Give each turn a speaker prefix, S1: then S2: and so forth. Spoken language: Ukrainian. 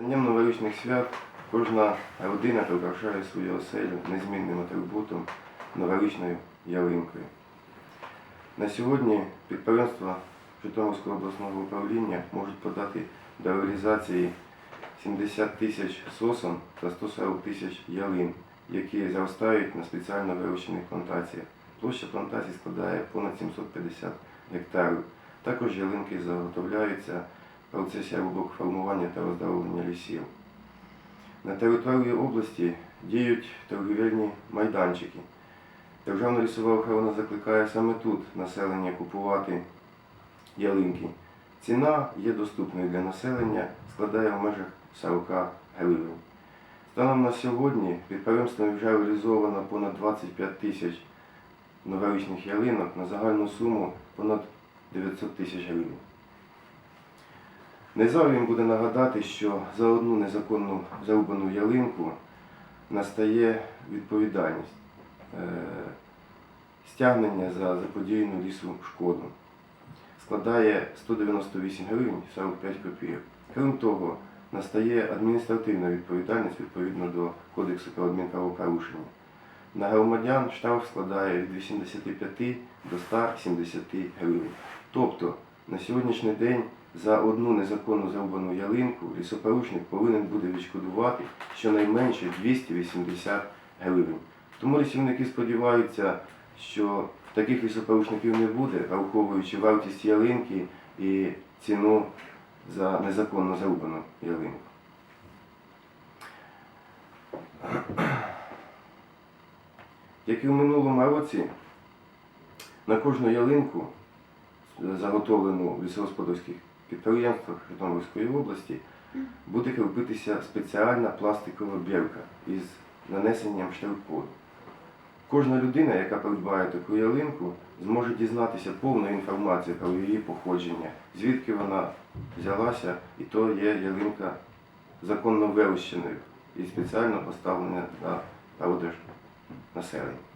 S1: Днем новорічних свят кожна родина прикрашає свою оселю незмінним атрибутом новорічною ялинкою. На сьогодні підприємства Житомирського обласного управління можуть подати до реалізації 70 тисяч сосен та 140 тисяч ялин, які зростають на спеціально вирощених плантаціях. Площа плантацій складає понад 750 гектарів. Також ялинки заготовляються процесі рубок формування та оздоровлення лісів. На території області діють торгівельні майданчики. Державна лісова охорона закликає саме тут населення купувати ялинки. Ціна є доступною для населення, складає в межах 40 гривень. Станом на сьогодні підприємством вже реалізовано понад 25 тисяч новорічних ялинок на загальну суму понад 900 тисяч гривень. Незайвим буде нагадати, що за одну незаконну зарубану ялинку настає відповідальність е, стягнення за заподіяну лісу шкоду. Складає 198 гривень 45 копійок. Крім того, настає адміністративна відповідальність відповідно до Кодексу про адмінправопорушення. На громадян штраф складає від 85 до 170 гривень. Тобто на сьогоднішній день за одну незаконно зарубану ялинку лісопорушник повинен буде відшкодувати щонайменше 280 гривень. Тому лісівники сподіваються, що таких лісопорушників не буде, враховуючи вартість ялинки і ціну за незаконно зарубану ялинку. Як і в минулому році, на кожну ялинку, заготовлену в лісогосподарських підприємствах Житомирської області, буде кріпитися спеціальна пластикова бірка із нанесенням штрих-коду. Кожна людина, яка придбає таку ялинку, зможе дізнатися повну інформацію про її походження, звідки вона взялася, і то є ялинка законно вирощеною і спеціально поставлена на продаж населення.